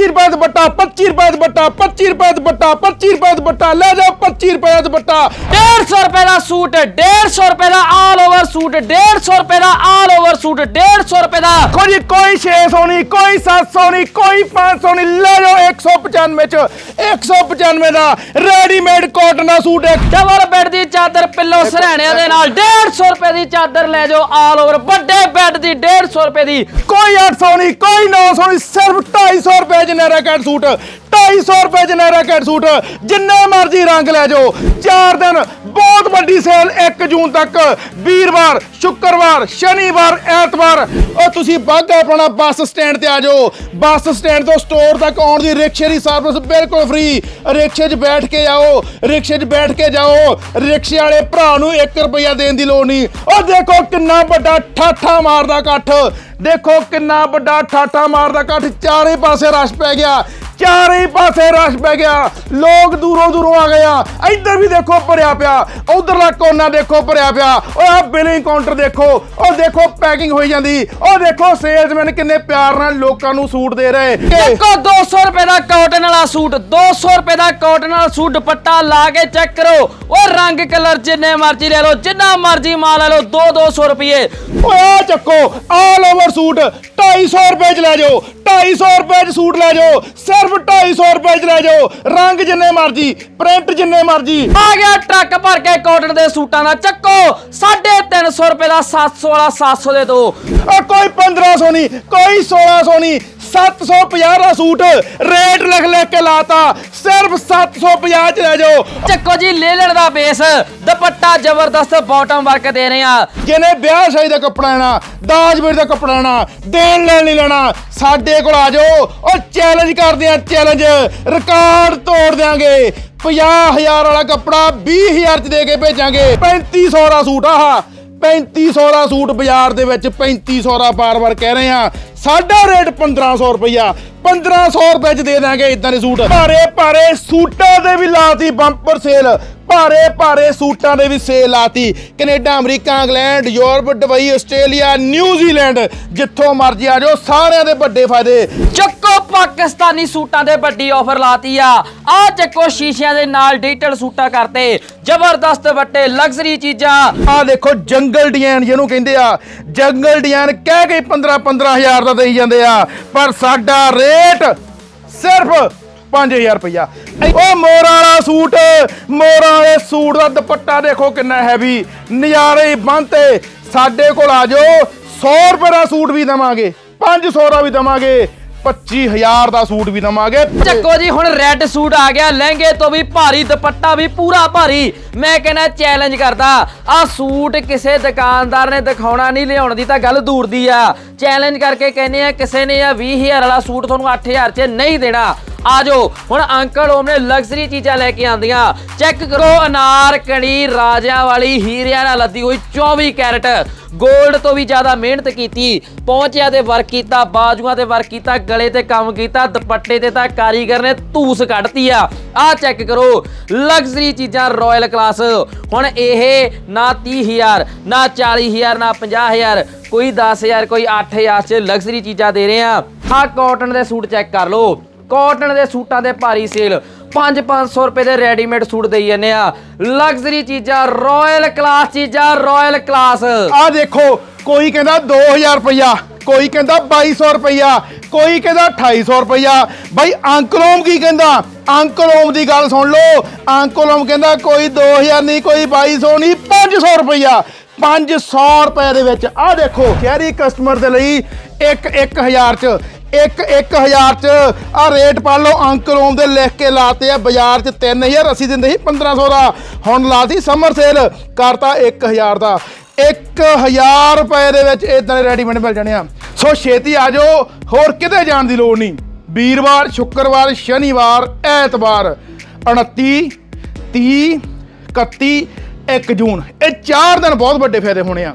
25 ਰੁਪਏ ਦਾ ਦੁਪੱਟਾ 25 ਰੁਪਏ ਦਾ ਦੁਪੱਟਾ 25 ਰੁਪਏ ਦਾ ਦੁਪੱਟਾ 25 ਰੁਪਏ ਦਾ ਦੁਪੱਟਾ, ਲੈ ਜਾਓ 25 ਰੁਪਏ ਦਾ ਦੁਪੱਟਾ। 150 ਰੁਪਏ ਦਾ ਸੂਟ 150 ਰੁਪਏ ਦਾ ਆਲ ਓਵਰ ਸੂਟ 150 ਰੁਪਏ ਦਾ ਆਲ ਓਵਰ ਸੂਟ 150 ਰੁਪਏ ਦਾ। ਦੇਖੋ ਜੀ ਕੋਈ 600 ਨਹੀਂ ਕੋਈ 700 ਨਹੀਂ ਕੋਈ 500 ਨਹੀਂ। ਲੈ ਜਾਓ 195 ਚ 195 ਦਾ ਰੈਡੀਮੇਡ ਕਾਟਨ ਦਾ ਸੂਟ ਹੈ ਡਬਲ ਬੈੱਡ ਦੀ ਚਾਦਰ ਪਿੱਲੋ ਸਰਾਣਿਆਂ ਦੇ ਨਾਲ 150 ਰੁਪਏ ਦੀ ਚਾਦਰ ਲੈ ਜਾਓ ਆਲ ਓਵਰ ਵੱਡੇ ਬੈੱਡ ਦੀ 150 ਰੁਪਏ ਦੀ। ਕੋਈ 800 ਨਹੀਂ ਕੋਈ 900 ਨਹੀਂ ਸਿਰਫ 250 ਰੁਪਏ ਚ ਨੈਰਾ ਕੈਟ ਸੂਟ 250 ਰੁਪਏ ਚ ਨੈਰਾ ਕੈਟ ਸੂਟ। ਜਿੰਨੇ ਮਰਜ਼ੀ ਰੰਗ ਲੈ ਜਾਓ 4 ਦਿਨ ਵੱਡੀ ਸੇਲ 1 ਜੂਨ ਤੱਕ, ਵੀਰਵਾਰ, ਸ਼ੁੱਕਰਵਾਰ, ਸ਼ਨੀਵਾਰ, ਐਤਵਾਰ। ਉਹ ਤੁਸੀਂ ਬਾਗਾ ਆਪਣਾ ਬੱਸ ਸਟੈਂਡ ਤੇ ਆ ਜਾਓ। ਬੱਸ ਸਟੈਂਡ ਤੋਂ ਸਟੋਰ ਤੱਕ ਆਉਣ ਦੀ ਰਿਕਸ਼ੇ ਦੀ ਸਰਵਿਸ ਬਿਲਕੁਲ ਫ੍ਰੀ ਰਿਕਸ਼ੇ 'ਚ ਬੈਠ ਕੇ ਆਓ, ਰਿਕਸ਼ੇ 'ਚ ਬੈਠ ਕੇ ਜਾਓ। ਰਿਕਸ਼ੇ ਵਾਲੇ ਭਰਾ ਨੂੰ 1 ਰੁਪਿਆ ਦੇਣ ਦੀ ਲੋੜ ਨਹੀਂ। ਉਹ ਦੇਖੋ ਕਿੰਨਾ ਵੱਡਾ ਠਾਠਾ ਮਾਰਦਾ ਇਕੱਠ। ਦੇਖੋ ਕਿੰਨਾ ਵੱਡਾ ਠਾਠਾ ਮਾਰਦਾ ਇਕੱਠ। ਚਾਰੇ ਪਾਸੇ ਰਸ਼ ਪੈ ਗਿਆ। ਚਾਰੇ ਪਾਸੇ ਰਸ਼ ਪੈ ਗਿਆ। ਲੋਕ ਦੂਰੋਂ ਦੂਰੋਂ ਆ ਗਏ ਆ। ਇੱਧਰ ਵੀ ਦੇਖੋ ਭਰਿਆ ਪਿਆ। ਉਧਰਲਾ ਕੋਨਾ ਦੇਖੋ ਭਰਿਆ ਪਿਆ। ਓਏ ਆ ਬਿਲਿੰਗ ਕਾਊਂਟਰ ਦੇਖੋ। ਉਹ ਦੇਖੋ ਪੈਕਿੰਗ ਹੋਈ ਜਾਂਦੀ। ਉਹ ਦੇਖੋ ਸੇਲਸਮੈਨ ਕਿੰਨੇ ਪਿਆਰ ਨਾਲ ਲੋਕਾਂ ਨੂੰ ਸੂਟ ਦੇ ਰਹੇ। ਦੇਖੋ 200 ਰੁਪਏ ਦਾ ਕਾਟਨ ਵਾਲਾ ਸੂਟ 200 ਰੁਪਏ ਦਾ ਕਾਟਨ ਵਾਲਾ ਸੂਟ ਦੁਪੱਟਾ ਲਾ ਕੇ ਚੈੱਕ ਕਰੋ। ਉਹ ਰੰਗ ਕਲਰ ਜਿੰਨੇ ਮਰਜ਼ੀ ਲੈ ਲਓ, ਜਿੰਨਾ ਮਰਜ਼ੀ ਮਾਲ ਲੈ ਲਓ 2 200 ਰੁਪਏ। ਓਏ ਆ ਚੱਕੋ ਆਲ ਓਵਰ ਸੂਟ 250 ਰੁਪਏ ਚ ਲੈ ਜਾਓ 250 ਰੁਪਏ ਚ ਸੂਟ ਲੈ ਜਾਓ, ਸਿਰਫ 250 ਰੁਪਏ ਚ ਲੈ ਜਾਓ, ਰੰਗ ਜਿੰਨੇ ਮਰਜ਼ੀ ਪ੍ਰਿੰਟ ਜਿੰਨੇ ਮਰਜ਼ੀ। ਆ ਗਿਆ ਟਰੱਕ ਭਰ ਕੇ ਕਾਟਨ ਦੇ ਸੂਟਾਂ ਦਾ, ਚੱਕੋ 350 ਰੁਪਏ ਦਾ 700 ਵਾਲਾ 700 ਦੇ ਦੋ। ਆ ਕੋਈ 1500 ਨਹੀਂ, ਕੋਈ 1600 ਨਹੀਂ 750 ਦਾ ਸੂਟ ਰੇਟ ਲਿਖ ਲਿਖ ਕੇ ਲਾਤਾ। ਸਿਰਫ 750 ਚ ਲੈ ਜਾਓ। ਚੱਕੋ ਜੀ ਲੇਲਣ ਦਾ ਬੇਸ। ਦੁਪੱਟਾ ਜ਼ਬਰਦਸਤ ਬਾਟਮ ਵਰਕ ਦੇ ਰਹੇ ਆ। ਜਿਹਨੇ ਵਿਆਹ ਸ਼ਾਦੀ ਦਾ ਕੱਪੜਾ ਲੈਣਾ ਦਾਜ ਵੇਰ ਦਾ ਕੱਪੜਾ ਲੈਣਾ ਦੇਣ ਲੈਣ ਨਹੀਂ ਲੈਣਾ ਸਾਡੇ ਕੋਲ ਆ ਜਾਓ। ਉਹ ਚੈਲੰਜ ਕਰਦੇ ਆ ਚੈਲੰਜ ਰਿਕਾਰਡ ਤੋੜ ਦਿਆਂਗੇ। 50000 ਵਾਲਾ ਕੱਪੜਾ 20000 ਚ ਦੇ ਕੇ ਭੇਜਾਂਗੇ। 3500 ਦਾ ਸੂਟ ਆਹ। 3500 ਦਾ ਸੂਟ ਬਾਜ਼ਾਰ ਦੇ ਵਿੱਚ 3500 ਦਾ ਬਾਰ-ਬਾਰ ਕਹਿ ਰਹੇ ਆ ਸਾਡਾ ਰੇਟ 1500 ਰੁਪਇਆ 1500 ਰੁਪਏ ਚ ਦੇ ਦਾਂਗੇ ਇਦਾਂ ਦੇ ਸੂਟ। ਭਾਰੇ ਭਾਰੇ ਸੂਟਾਂ ਦੇ ਵੀ ਲਾਤੀ ਬੰਪਰ ਸੇਲ ਭਾਰੇ ਭਾਰੇ ਸੂਟਾਂ ਦੇ ਵੀ ਸੇਲ ਲਾਤੀ। Canada, America, England, Europe, Dubai, Australia, New Zealand. ਜਿੱਥੋਂ ਮਰਜ਼ੀ ਆ ਜਾਓ, ਸਾਰਿਆਂ ਦੇ ਵੱਡੇ ਫਾਇਦੇ। ਚੱਕੋ ਪਾਕਿਸਤਾਨੀ ਸੂਟਾਂ ਦੇ ਵੱਡੀ ਆਫਰ ਲਾਤੀ ਆ। ਆ ਚੱਕੋ ਸ਼ੀਸ਼ਿਆਂ ਦੇ ਨਾਲ ਡਿਜੀਟਲ ਸੂਟਾਂ ਕਰਤੇ। ਜ਼ਬਰਦਸਤ ਵੱਟੇ ਲਗਜ਼ਰੀ ਚੀਜ਼ਾਂ। ਆ ਦੇਖੋ ਜੰਗਲ ਡਿਜ਼ਾਈਨ ਜਿਹਨੂੰ ਕਹਿੰਦੇ ਆ। ਜੰਗਲ ਡਿਜ਼ਾਈਨ ਕਹਿ ਕੇ 15 15000 ਦਾ ਦੇਈ ਜਾਂਦੇ ਆ। ਪਰ ਸਾਡਾ ਰੇਟ ਸਿਰਫ 5000 ਰੁਪਇਆ ਉਹ ਮੋਰ ਵਾਲਾ ਸੂਟ, ਮੋਰ ਵਾਲੇ ਸੂਟ ਦਾ ਦੁਪੱਟਾ ਦੇਖੋ ਕਿੰਨਾ ਹੈਵੀ ਨਜ਼ਾਰੇ ਹੀ ਬੰਨਤੇ ਸਾਡੇ ਕੋਲ ਆ ਜਾਓ। 100 ਰੁਪਏ ਦਾ ਸੂਟ ਵੀ ਦਵਾਂਗੇ। 500 ਦਾ ਵੀ ਦਵਾਂਗੇ। 25000 ਦਾ ਸੂਟ ਵੀ ਦਵਾਂਗੇ। ਚੱਕੋ ਜੀ, ਹੁਣ ਰੈੱਡ ਸੂਟ ਆ ਗਿਆ, ਲਹਿੰਗੇ ਤੋਂ ਵੀ ਭਾਰੀ ਦੁਪੱਟਾ ਵੀ ਪੂਰਾ ਭਾਰੀ। ਮੈਂ ਕਹਿੰਦਾ ਚੈਲੰਜ ਕਰਦਾ। ਆ ਸੂਟ ਕਿਸੇ ਦੁਕਾਨਦਾਰ ਨੇ ਦਿਖਾਉਣਾ ਨਹੀਂ, ਲਿਆਉਣ ਦੀ ਤਾਂ ਗੱਲ ਦੂਰ ਦੀ ਆ। ਚੈਲੰਜ ਕਰਕੇ ਕਹਿੰਦੇ ਆ, ਕਿਸੇ ਨੇ ਆ 20000 ਵਾਲਾ ਸੂਟ ਤੁਹਾਨੂੰ 8000 'ਚ ਨਹੀਂ ਦੇਣਾ। ਆ ਜਾਓ ਹੁਣ ਅੰਕਲ ਓਮ ਨੇ ਲਗਜ਼ਰੀ ਚੀਜ਼ਾਂ ਲੈ ਕੇ ਆਂਦੀਆਂ ਚੈੱਕ ਕਰੋ, ਅਨਾਰ, ਕਣੀ, ਰਾਜਿਆਂ ਵਾਲੀ, ਹੀਰਿਆਂ ਨਾਲ ਲੱਦੀ ਹੋਈ 24 ਕੈਰਟ। 골ਡ ਤੋਂ ਵੀ ਜ਼ਿਆਦਾ ਮਿਹਨਤ ਕੀਤੀ। ਪਹੁੰਚਿਆ ਤੇ ਵਰਕ ਕੀਤਾ, ਬਾਜੂਆਂ ਤੇ ਵਰਕ ਕੀਤਾ, ਗਲੇ ਤੇ ਕੰਮ ਕੀਤਾ, ਦੁਪੱਟੇ ਤੇ ਤਾਂ ਕਾਰੀਗਰ ਨੇ ਧੂਸ ਕੱਢਤੀ ਆ। ਆ ਚੈੱਕ ਕਰੋ ਲਗਜ਼ਰੀ ਚੀਜ਼ਾਂ ਰਾਇਲ ਕਲਾਸ ਹੁਣ ਇਹ ਨਾ 30000 ਨਾ 40000 ਨਾ 50000 ਕੋਈ 10000 ਕੋਈ 8000 ਚ ਲਗਜ਼ਰੀ ਚੀਜ਼ਾਂ ਦੇ ਰਹੇ ਆ। ਆ ਕਾਟਨ ਦੇ ਸੂਟ ਚੈੱਕ ਕਰ ਲਓ। ਕਾਟਨ ਦੇ ਸੂਟਾਂ ਦੇ ਭਾਰੀ ਸੇਲ। 5-500 ਰੁਪਏ ਦੇ ਰੈਡੀਮੇਡ ਸੂਟ ਦੇਈ ਜਾਂਦੇ ਆ। ਲਗਜ਼ਰੀ ਚੀਜ਼ਾਂ ਰਾਇਲ ਕਲਾਸ ਚੀਜ਼ਾਂ ਰਾਇਲ ਕਲਾਸ ਆ ਦੇਖੋ, ਕੋਈ ਕਹਿੰਦਾ 2000 ਰੁਪਇਆ ਕੋਈ ਕਹਿੰਦਾ 2200 ਰੁਪਇਆ ਕੋਈ ਕਹਿੰਦਾ 2800 ਰੁਪਇਆ ਬਾਈ ਅੰਕਲੋਮ ਕੀ ਕਹਿੰਦਾ? ਅੰਕਲੋਮ ਦੀ ਗੱਲ ਸੁਣ ਲਓ। ਅੰਕਲੋਮ ਕਹਿੰਦਾ ਕੋਈ 2000 ਨਹੀਂ, ਕੋਈ 2200 ਨਹੀਂ 500 ਰੁਪਇਆ 500 ਰੁਪਏ ਦੇ ਵਿੱਚ ਆ ਦੇਖੋ ਸ਼ਹਿਰੀ ਕਸਟਮਰ ਦੇ ਲਈ 1 1000 ਚ ਇੱਕ 1000 ਚ ਆ ਰੇਟ ਪਾ ਲਓ ਅੰਕਲੋਮ ਦੇ ਲਿਖ ਕੇ ਲਾਤੇ ਆ, ਬਾਜ਼ਾਰ ਚ 3000 ਅਸੀਂ ਦਿੰਦੇ ਸੀ 1500 ਦਾ, ਹੁਣ ਲਾਤੀ ਸਮਰ ਸੇਲ, ਕਰਤਾ 1000 ਦਾ। 1000 ਰੁਪਏ ਦੇ ਵਿੱਚ ਇਦਾਂ ਦੇ ਰੈਡੀਮੇਡ ਮਿਲ ਜਾਣੇ ਆ। ਸੋ ਛੇਤੀ ਆ ਜਾਓ, ਹੋਰ ਕਿਤੇ ਜਾਣ ਦੀ ਲੋੜ ਨਹੀਂ। ਵੀਰਵਾਰ, ਸ਼ੁੱਕਰਵਾਰ, ਸ਼ਨੀਵਾਰ, ਐਤਵਾਰ 29 30 31 1 ਜੂਨ। ਇਹ ਚਾਰ ਦਿਨ ਬਹੁਤ ਵੱਡੇ ਫਾਇਦੇ ਹੋਣੇ ਆ।